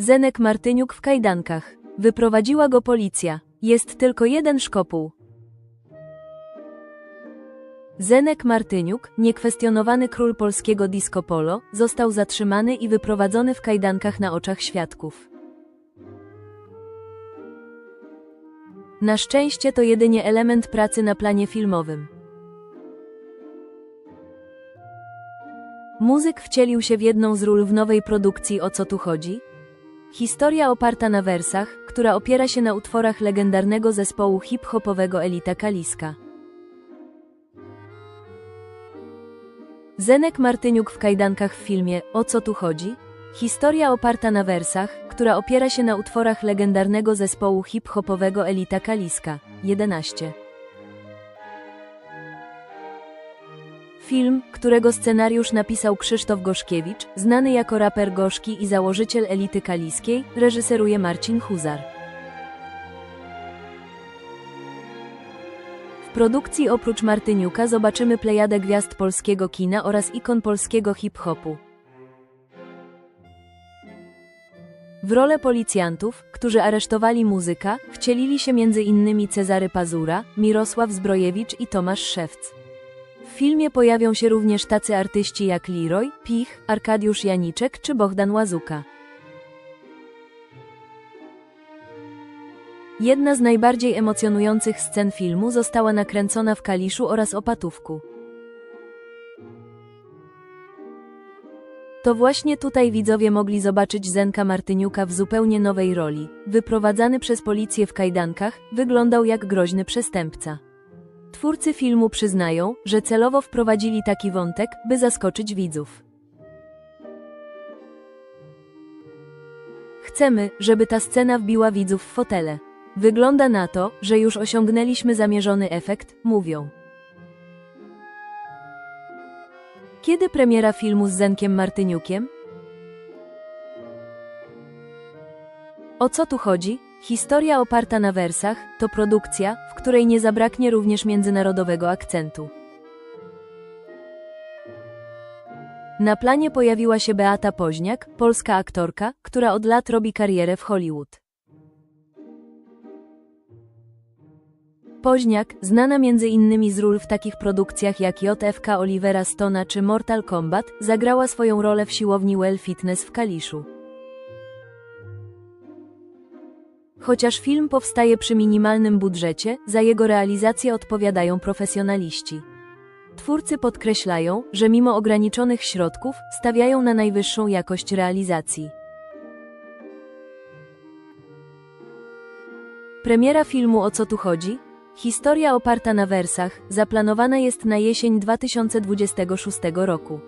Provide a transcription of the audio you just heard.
Zenek Martyniuk w kajdankach. Wyprowadziła go policja. Jest tylko jeden szkopuł. Zenek Martyniuk, niekwestionowany król polskiego disco polo, został zatrzymany i wyprowadzony w kajdankach na oczach świadków. Na szczęście to jedynie element pracy na planie filmowym. Muzyk wcielił się w jedną z ról w nowej produkcji O co tu chodzi? Historia oparta na wersach, która opiera się na utworach legendarnego zespołu hip-hopowego Elita Kaliska. Zenek Martyniuk w kajdankach w filmie O co tu chodzi? Historia oparta na wersach, która opiera się na utworach legendarnego zespołu hip-hopowego Elita Kaliska. 11. Film, którego scenariusz napisał Krzysztof Goszkiewicz, znany jako raper Gorzki i założyciel Elity Kaliskiej, reżyseruje Marcin Huzar. W produkcji oprócz Martyniuka zobaczymy plejadę gwiazd polskiego kina oraz ikon polskiego hip-hopu. W rolę policjantów, którzy aresztowali muzyka, wcielili się m.in. Cezary Pazura, Mirosław Zbrojewicz i Tomasz Szewc. W filmie pojawią się również tacy artyści jak Leroy, Pich, Arkadiusz Janiczek czy Bohdan Łazuka. Jedna z najbardziej emocjonujących scen filmu została nakręcona w Kaliszu oraz Opatówku. To właśnie tutaj widzowie mogli zobaczyć Zenka Martyniuka w zupełnie nowej roli. Wyprowadzany przez policję w kajdankach, wyglądał jak groźny przestępca. Twórcy filmu przyznają, że celowo wprowadzili taki wątek, by zaskoczyć widzów. Chcemy, żeby ta scena wbiła widzów w fotele. Wygląda na to, że już osiągnęliśmy zamierzony efekt, mówią. Kiedy premiera filmu z Zenkiem Martyniukiem? O co tu chodzi? Historia oparta na wersach to produkcja, w której nie zabraknie również międzynarodowego akcentu. Na planie pojawiła się Beata Poźniak, polska aktorka, która od lat robi karierę w Hollywood. Poźniak, znana innymi z ról w takich produkcjach jak JFK Olivera Stona czy Mortal Kombat, zagrała swoją rolę w siłowni Well Fitness w Kaliszu. Chociaż film powstaje przy minimalnym budżecie, za jego realizację odpowiadają profesjonaliści. Twórcy podkreślają, że mimo ograniczonych środków, stawiają na najwyższą jakość realizacji. Premiera filmu O co tu chodzi? Historia oparta na wersach, zaplanowana jest na jesień 2026 roku.